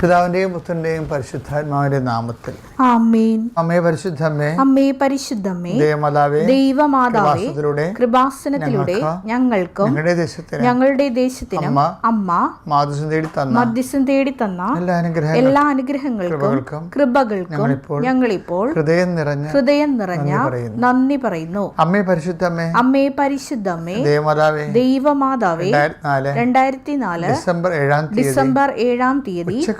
പിതാവിന്റെയും പുത്രന്റെയും പരിശുദ്ധാത്മാവിന്റെ നാമത്തിൽ. ആമേൻ. അമ്മേ പരിശുദ്ധമ്മേ അമ്മേ പരിശുദ്ധമ്മേ ദേവമാതാവേ ദൈവമാതാവേ കൃപാസനത്തിലൂടെ ഞങ്ങൾക്കും ഞങ്ങളുടെ ദേശത്തിന് ഞങ്ങളുടെ ദേശത്തിനും അമ്മ മാധ്യസം തേടി തന്ന മധ്യസ്ഥം തേടി തന്ന എല്ലാ അനുഗ്രഹങ്ങളും എല്ലാ അനുഗ്രഹങ്ങൾക്കും കൃപകൾക്കും ഞങ്ങളിപ്പോൾ ഹൃദയം നിറഞ്ഞ ഹൃദയം നിറഞ്ഞ നന്ദി പറയുന്നു. അമ്മേ പരിശുദ്ധമ്മേ അമ്മേ പരിശുദ്ധമ്മേ ദേവമാതാവേ ദൈവമാതാവേ രണ്ടായിരത്തി നാല് ഡിസംബർ ഏഴാം തീയതി ഡിസംബർ ഏഴാം തീയതി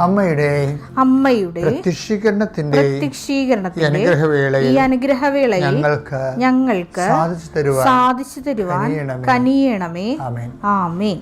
അമ്മയുടെ അമ്മയുടെ പ്രത്യക്ഷീകരണത്തിന്റെ ഈ അനുഗ്രഹവേളയിൽ ഞങ്ങൾക്ക് ഞങ്ങൾക്ക് സാധിച്ചു തരുവാൻ സാധിച്ചു തരുവാൻ. കനിയണമേ. ആമേൻ. ആമേൻ.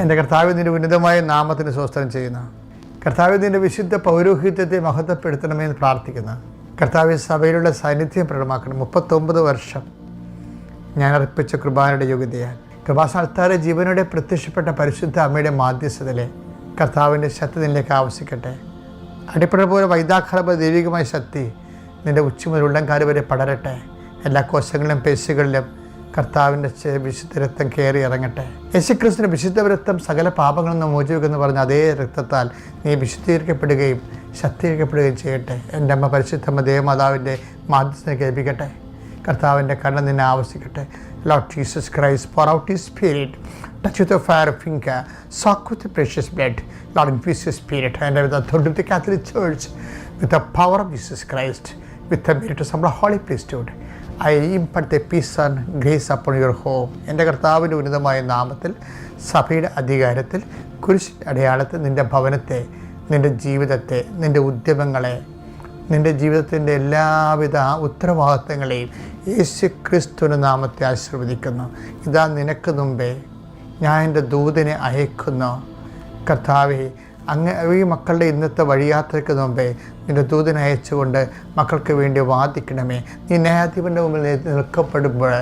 എന്റെ കർത്താവിന്റെ ഉന്നതമായ നാമത്തിന് സ്വസ്ത്രം ചെയ്യുന്ന. കർത്താവ് നിന്റെ വിശുദ്ധ പൗരോഹിത്യത്തെ മഹത്വപ്പെടുത്തണമെന്ന് പ്രാർത്ഥിക്കുന്ന. കർത്താവ് സഭയിലുള്ള സാന്നിധ്യം പ്രകടമാക്കണം മുപ്പത്തൊമ്പത് വർഷം ഞാൻ അർപ്പിച്ച കൃപാനയുടെ യോഗ്യതയാൽ. കൃപാസ്ഥാനത്താരെ ജീവനോടെ പ്രത്യക്ഷപ്പെട്ട പരിശുദ്ധ അമ്മയുടെ മാധ്യസ്ഥതയിലെ കർത്താവിന്റെ ശക്തി നിന്നിലേക്ക് ആവശ്യിക്കട്ടെ അടിപ്പട പോലെ വൈദാഖലപ ദൈവികമായ ശക്തി നിന്റെ ഉച്ച മുതൽ ഉള്ളംകാൽ വരെ പടരട്ടെ. എല്ലാ കോശങ്ങളിലും പേശികളിലും കർത്താവിന്റെ വിശുദ്ധ രക്തം കയറി ഇറങ്ങട്ടെ. യേശുക്രിസ്തുവിന്റെ വിശുദ്ധ രക്തം സകല പാപങ്ങളിൽ നിന്ന് മോചിവെക്കുമെന്ന് പറഞ്ഞ അതേ രക്തത്താൽ നീ വിശുദ്ധീകരിക്കപ്പെടുകയും ശക്തീകരിക്കപ്പെടുകയും ചെയ്യട്ടെ. എന്റെ അമ്മ പരിശുദ്ധമ്മ ദേവമാതാവിന്റെ മാധ്യസ്ഥനെ കേൾപ്പിക്കട്ടെ. കർത്താവിന്റെ കണ്ണ് നിന്നെ ആവശ്യിക്കട്ടെ. Lord Jesus Christ pour out his spirit. Touch with fire fire of with soak with Lord precious blood. Lord infuse വിധ spirit. and with the authority power the catholic church. With the power of jesus christ. With the merit of a peace and grace impart your home. എന്റെ കർത്താവിന്റെ ഉന്നതമായ നാമത്തിൽ സഭയുടെ അധികാരത്തിൽ കുരിശ് അടയാളത്തിൽ നിന്റെ ഭവനത്തെ നിന്റെ ജീവിതത്തെ നിന്റെ ഉദ്യമങ്ങളെ നിന്റെ ജീവിതത്തിന്റെ എല്ലാവിധ ഉത്തരവാദിത്തങ്ങളെയും യേശു ക്രിസ്തുവിന്റെ നാമത്തെ ആശീർവദിക്കുന്നു ഇതാ നിനക്ക് മുമ്പേ ഞാൻ എന്റെ ദൂതനെ അയക്കുന്നു കർത്താവെ അങ്ങ് ഈ മക്കളുടെ ഇന്നത്തെ വഴിയാത്രയ്ക്ക് മുമ്പേ നിന്റെ ദൂതനെ അയച്ചുകൊണ്ട് മക്കൾക്ക് വേണ്ടി വാദിക്കണമേ. നീ ന്യായാധിപന്റെ മുമ്പിൽ നിൽക്കപ്പെടുമ്പോൾ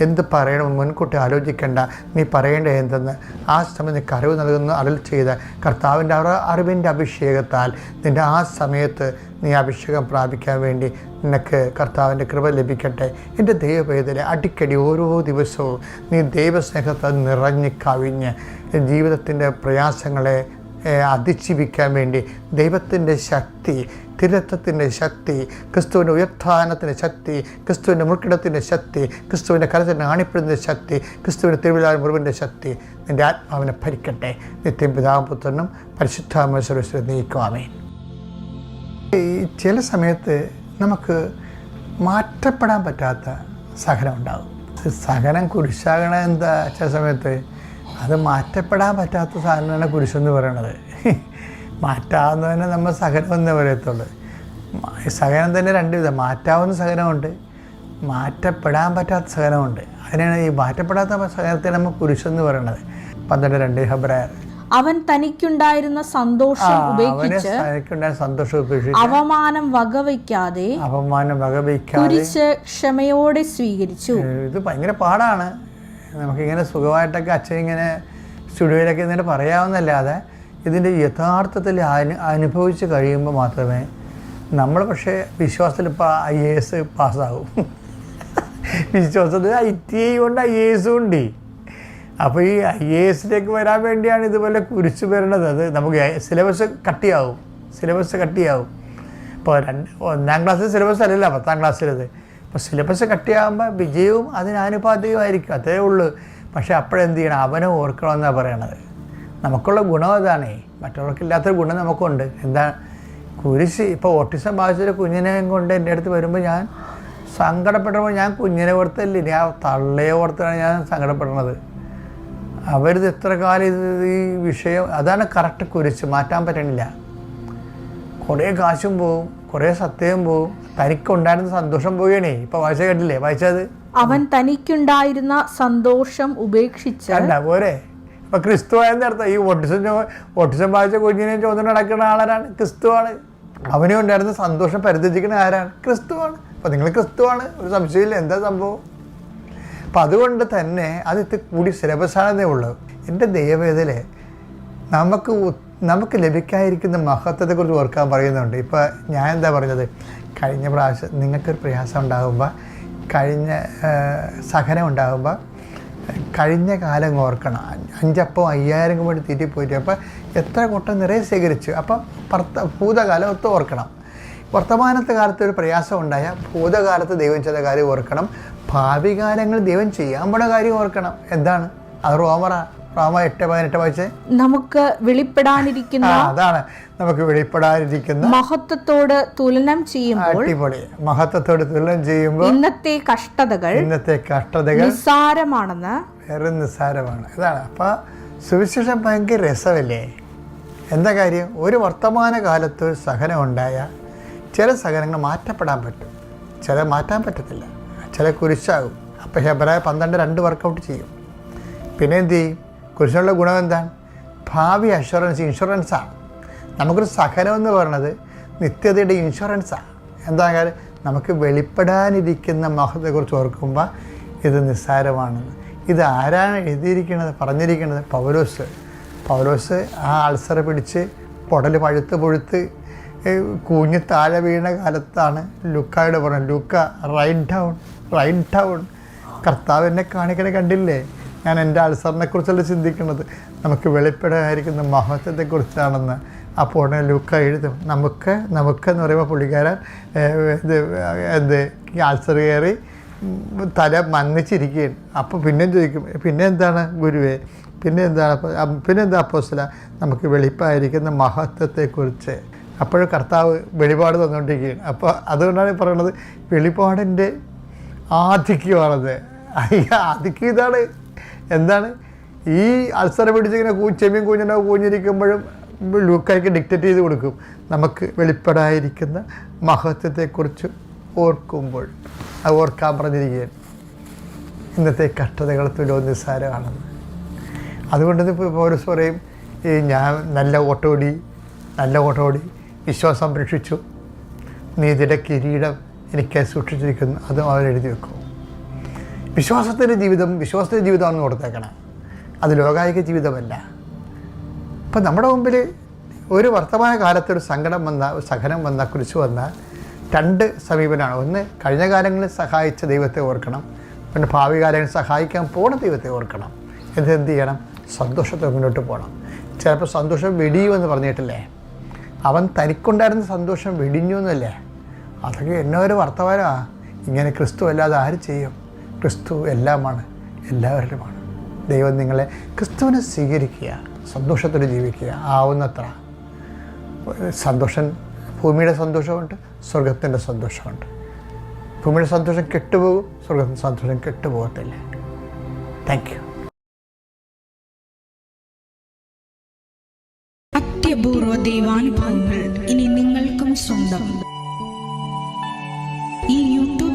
എന്ത് പറയണം? മുൻകൂട്ടി ആലോചിക്കേണ്ട. നീ പറയേണ്ട എന്തെന്ന്? ആ സമയം നിനക്ക് അറിവ് നൽകുന്ന അരൽ ചെയ്ത കർത്താവിന്റെ അറ അറിവിന്റെ അഭിഷേകത്താൽ നിന്റെ ആ സമയത്ത് നീ അഭിഷേകം പ്രാപിക്കാൻ വേണ്ടി നിനക്ക് കർത്താവിന്റെ കൃപ ലഭിക്കട്ടെ. എന്റെ ദൈവവേദന അടിക്കടി ഓരോ ദിവസവും നീ ദൈവസ്നേഹത്തെ നിറഞ്ഞ് കവിഞ്ഞ് ജീവിതത്തിന്റെ പ്രയാസങ്ങളെ അതിജീവിക്കാൻ വേണ്ടി ദൈവത്തിന്റെ ശക്തി തിരത്വത്തിന്റെ ശക്തി ക്രിസ്തുവിന്റെ ഉയർത്ഥാനത്തിന്റെ ശക്തി ക്രിസ്തുവിന്റെ മുൾക്കിടത്തിന്റെ ശക്തി ക്രിസ്തുവിന്റെ കരത്തിന്റെ ആണിപ്പിടുന്നതിന്റെ ശക്തി ക്രിസ്തുവിന്റെ തിരുവിതാ മുറിവിന്റെ ശക്തി നിന്റെ ആത്മാവിനെ ഭരിക്കട്ടെ. നിത്യം പിതാപുത്രനും പരിശുദ്ധാമേശ്വരശ്വരം നീക്കുവാമേ ചില സമയത്ത് നമുക്ക് മാറ്റപ്പെടാൻ പറ്റാത്ത സഹനം ഉണ്ടാകും. സഹനം കുരിശാകണം എന്താ ചില സമയത്ത്? അത് മാറ്റപ്പെടാൻ പറ്റാത്ത സാധനമാണ് കുരിശെന്ന് പറയണത്. മാറ്റാവുന്നതിനെ നമ്മൾ സഹനം എന്നേ പറയത്തുള്ളൂ. സഹനം തന്നെ രണ്ട് വിധം. മാറ്റാവുന്ന സഹനമുണ്ട് മാറ്റപ്പെടാൻ പറ്റാത്ത സഹനമുണ്ട്. അതിനാണ് ഈ മാറ്റപ്പെടാത്ത സഹനത്തെ നമ്മൾ കുരിശെന്ന് പറയണത്. പന്ത്രണ്ട് രണ്ട് ഹബ്രായർ അവൻ തനിക്കുണ്ടായിരുന്ന സന്തോഷം ഉപേക്ഷിച്ച് സന്തോഷം ഉപേക്ഷിച്ച് അവമാനം വകവയ്ക്കാതെ അപമാനം വകവയ്ക്കാതെ കുരിശ് ക്ഷമയോടെ സ്വീകരിച്ചു. ഇത് ഭയങ്കര പാടാണ്. നമുക്കിങ്ങനെ സുഖമായിട്ടൊക്കെ അച്ഛൻ ഇങ്ങനെ സ്റ്റുഡിയോയിലൊക്കെ എന്നിട്ട് പറയാവുന്നല്ലാതെ ഇതിന്റെ യഥാർത്ഥത്തിൽ അനു അനുഭവിച്ച് കഴിയുമ്പോൾ മാത്രമേ നമ്മൾ പക്ഷേ വിശ്വാസത്തിൽ ഇപ്പോൾ ഐ എ എസ് പാസ്സാകും വിശ്വാസത്തിൽ ഐ ടി ഐ ഉണ്ട് ഐ എ എസും ഉണ്ട്. അപ്പോൾ ഈ ഐ എ എസിലേക്ക് വരാൻ വേണ്ടിയാണ് ഇതുപോലെ കുരിച്ച് വരേണ്ടത് അത് നമുക്ക് സിലബസ് കട്ടിയാവും. സിലബസ് കട്ടിയാവും. ഇപ്പോൾ രണ്ട് ഒന്നാം ക്ലാസ്സിൽ സിലബസ് അല്ലല്ലോ പത്താം ക്ലാസ്സിലത്. അപ്പോൾ സിലബസ് കട്ടിയാകുമ്പോൾ വിജയവും അതിനാനുപാതികമായിരിക്കും. അതേ ഉള്ളൂ. പക്ഷേ അപ്പോഴെന്ത് ചെയ്യണം? അവനെ ഓർക്കണമെന്നാണ് പറയണത്. നമുക്കുള്ള ഗുണം അതാണേ. മറ്റുള്ളവർക്കില്ലാത്തൊരു ഗുണം നമുക്കുണ്ട്. എന്താ? കുരിശ് ഇപ്പോൾ ഓട്ടിസം ബാധിച്ചൊരു കുഞ്ഞിനെ കൊണ്ട് എന്റെ അടുത്ത് വരുമ്പോൾ ഞാൻ സങ്കടപ്പെടുമ്പോൾ ഞാൻ കുഞ്ഞിനെ ഓർത്തല്ലേ? ആ തള്ളയെ ഓർത്താണ് ഞാൻ സങ്കടപ്പെടുന്നത്. അവരിത് എത്ര കാലം ഇത് ഈ വിഷയം? അതാണ് കറക്റ്റ് കുരിശ്. മാറ്റാൻ പറ്റണില്ല. കുറേ കാശും പോവും കുറേ സത്യവും പോവും. തനിക്കുണ്ടായിരുന്ന സന്തോഷം പോവുകയാണേ ഇപ്പൊ വായിച്ച കേട്ടില്ലേ? വായിച്ചത്? അവൻ തനിക്കുണ്ടായിരുന്ന സന്തോഷം ഉപേക്ഷിച്ച് പോരെ. ഇപ്പൊ ക്രിസ്തു ആയെന്ന് അർത്ഥം. ഈ ഓട്ടിസം ഓട്ടിസം ബാധിച്ച കുഞ്ഞിനെ ചോദ്യം നടക്കുന്ന ആളാരാണ്? ക്രിസ്തുവാണ് അവനെ ഉണ്ടായിരുന്ന സന്തോഷം പരിധിക്കുന്ന ആരാണ്? ക്രിസ്തുവാണ് അപ്പൊ നിങ്ങൾ ക്രിസ്തുവാണ് ഒരു സംശയമില്ല. എന്താ സംഭവം? അപ്പം അതുകൊണ്ട് തന്നെ അത് ഇത് കൂടി സിലബസാണെന്നേ ഉള്ളൂ. എന്റെ ദൈവവേദലെ നമുക്ക് നമുക്ക് ലഭിക്കാതിരിക്കുന്ന മഹത്വത്തെക്കുറിച്ച് ഓർക്കാൻ പറയുന്നുണ്ട്. ഇപ്പോൾ ഞാൻ എന്താ പറഞ്ഞത്? കഴിഞ്ഞ പ്രാവശ്യം നിങ്ങൾക്കൊരു പ്രയാസം ഉണ്ടാകുമ്പോൾ കഴിഞ്ഞ സഹനം ഉണ്ടാകുമ്പോൾ കഴിഞ്ഞ കാലം ഓർക്കണം. അഞ്ചപ്പം അയ്യായിരം കൂടി തീറ്റി പോയിട്ട് അപ്പോൾ എത്ര കൊട്ടം നിറയെ ശേഖരിച്ചു. അപ്പം ഭർത്ത ഭൂതകാലം ഒത്ത് ഓർക്കണം. വർത്തമാനത്തെ കാലത്ത് ഒരു പ്രയാസം ഉണ്ടായാൽ ഭൂതകാലത്ത് ദൈവം ചെയ്ത കാര്യം ഓർക്കണം. ഭാവി കാലങ്ങളിൽ ദൈവം ചെയ്യാൻ പോണ കാര്യം ഓർക്കണം. എന്താണ്? അത് റോമറ. റോമ എട്ട് പതിനെട്ട് വായിച്ചേ? നമുക്ക് വെളിപ്പെടാനിരിക്കുന്ന അതാണ്. നമുക്ക് വെളിപ്പെടാനിരിക്കുന്ന മഹത്വത്തോട് തുലനം ചെയ്യുമ്പോൾ അടിപൊളി. മഹത്വത്തോട് തുലനം ചെയ്യുമ്പോൾ ഇന്നത്തെ കഷ്ടതകൾ ഇന്നത്തെ കഷ്ടതകൾ നിസ്സാരമാണെന്ന് വേറെ നിസ്സാരമാണ്. ഇതാണ്. അപ്പോൾ സുവിശേഷം ഭയങ്കര രസമല്ലേ? എന്താ കാര്യം? ഒരു വർത്തമാന കാലത്ത് ഒരു സഹനം ഉണ്ടായ ചില സഹനങ്ങൾ മാറ്റപ്പെടാൻ പറ്റും. ചില മാറ്റാൻ പറ്റത്തില്ല. ചില കുരിശാകും. അപ്പോൾ ഹെബ്രായ പന്ത്രണ്ട് രണ്ട് വർക്കൗട്ട് ചെയ്യും. പിന്നെ എന്ത് ചെയ്യും? കുരിശിനുള്ള ഗുണം എന്താണ്? ഭാവി അഷുറൻസ് ഇൻഷുറൻസാണ് നമുക്കൊരു സഹനം എന്ന് പറയുന്നത് നിത്യതയുടെ ഇൻഷുറൻസാണ് എന്താ കാര്യം നമുക്ക് വെളിപ്പെടാനിരിക്കുന്ന മഹത്തെക്കുറിച്ച് ഓർക്കുമ്പോൾ ഇത് നിസ്സാരമാണെന്ന് ഇത് ആരാണ് എഴുതിയിരിക്കുന്നത് പറഞ്ഞിരിക്കുന്നത്? പൗലോസ്. പൗലോസ് ആ അൾസർ പിടിച്ച് പൊടൽ പഴുത്ത് പൊഴുത്ത് കൂഞ്ഞ് താഴെ വീണ കാലത്താണ് ലുക്കായോട് പറഞ്ഞത്. Luke write down write down കർത്താവ് എന്നെ കാണിക്കണ കണ്ടില്ലേ? ഞാൻ എന്റെ അൾസറിനെ കുറിച്ചല്ല ചിന്തിക്കുന്നത്? നമുക്ക് വെളിപ്പെടാതിരിക്കുന്ന മഹത്വത്തെക്കുറിച്ചാണെന്ന്. അപ്പോൾ ലുക്ക എഴുതും. നമുക്ക് നമുക്ക് എന്ന് പറയുമ്പോൾ പുള്ളിക്കാരൻ ഇത് എന്ത് അൾസർ കയറി തല മന്നിച്ചിരിക്കുകയാണ്. അപ്പോൾ പിന്നെയും ചോദിക്കും പിന്നെ എന്താണ് ഗുരുവേ? പിന്നെ എന്താണ് പിന്നെ എന്താ അപ്പോസ്തല? നമുക്ക് വെളിപ്പായിരിക്കുന്ന മഹത്വത്തെക്കുറിച്ച്. അപ്പോഴും കർത്താവ് വെളിപാട് തന്നുകൊണ്ടിരിക്കുകയാണ്. അപ്പോൾ അതുകൊണ്ടാണ് പറയുന്നത് വെളിപാടിന്റെ ആധിക്യമാണത്. അയ്യ ആധിക്യം ഇതാണ്. എന്താണ്? ഈ അൾസർ പിടിച്ചിങ്ങനെ ചെമ്മീൻ കുഞ്ഞിനോ കൂഞ്ഞിരിക്കുമ്പോഴും ലൂക്കായ്ക്ക് ഡിക്റ്റേറ്റ് ചെയ്ത് കൊടുക്കും. നമുക്ക് വെളിപ്പെടായിരിക്കുന്ന മഹത്വത്തെക്കുറിച്ച് ഓർക്കുമ്പോൾ അത് ഓർക്കാൻ പറഞ്ഞിരിക്കുകയാണ്. ഇന്നത്തെ കഷ്ടതകൾ തുലോ നിസ്സാരമാണെന്ന്. അതുകൊണ്ട് ഇപ്പോൾ പൗരസ് പറയും ഈ ഞാൻ നല്ല ഓട്ടോടി നല്ല ഓട്ടോടി വിശ്വാസം സംരക്ഷിച്ചു നീതിയുടെ കിരീടം എനിക്ക് സൂക്ഷിച്ചിരിക്കുന്നു. അതും അവരെഴുതി വെക്കും. വിശ്വാസത്തിന്റെ ജീവിതം വിശ്വാസത്തിന്റെ ജീവിതമാണെന്ന് ഓർത്തേക്കണം. അത് ലോകായിക ജീവിതമല്ല. ഇപ്പം നമ്മുടെ മുമ്പിൽ ഒരു വർത്തമാന കാലത്ത് ഒരു സങ്കടം വന്ന സഹനം വന്ന കുറിച്ച് വന്ന രണ്ട് സമീപനമാണ് ഒന്ന് കഴിഞ്ഞ കാലങ്ങളിൽ സഹായിച്ച ദൈവത്തെ ഓർക്കണം. പിന്നെ ഭാവി കാലങ്ങളിൽ സഹായിക്കാൻ പോണ ദൈവത്തെ ഓർക്കണം. എന്നിട്ട് എന്ത് ചെയ്യണം? സന്തോഷത്തെ മുന്നോട്ട് പോകണം. ചിലപ്പോൾ സന്തോഷം വെടിയുമെന്ന് പറഞ്ഞിട്ടില്ലേ? അവൻ തനിക്കുണ്ടായിരുന്ന സന്തോഷം വെടിഞ്ഞു എന്നല്ലേ? അതൊക്കെ എന്നോ ഒരു വർത്തമാനമാണ് ഇങ്ങനെ ക്രിസ്തു അല്ലാതെ ആര് ചെയ്യും? ക്രിസ്തു എല്ലാമാണ് എല്ലാവരിലുമാണ്. ദൈവം നിങ്ങളെ ക്രിസ്തുവിനെ സ്വീകരിക്കുക സന്തോഷത്തോടെ ജീവിക്കുക ആവുന്നത്ര. സന്തോഷം ഭൂമിയുടെ സന്തോഷമുണ്ട് സ്വർഗത്തിന്റെ സന്തോഷമുണ്ട്. ഭൂമിയുടെ സന്തോഷം കെട്ടുപോകും സ്വർഗത്തിന്റെ സന്തോഷം കെട്ടുപോകത്തില്ല. താങ്ക് യു അത്യപൂർവ ദൈവാനുഭവങ്ങൾ ഇനി നിങ്ങൾക്കും സ്വന്തം.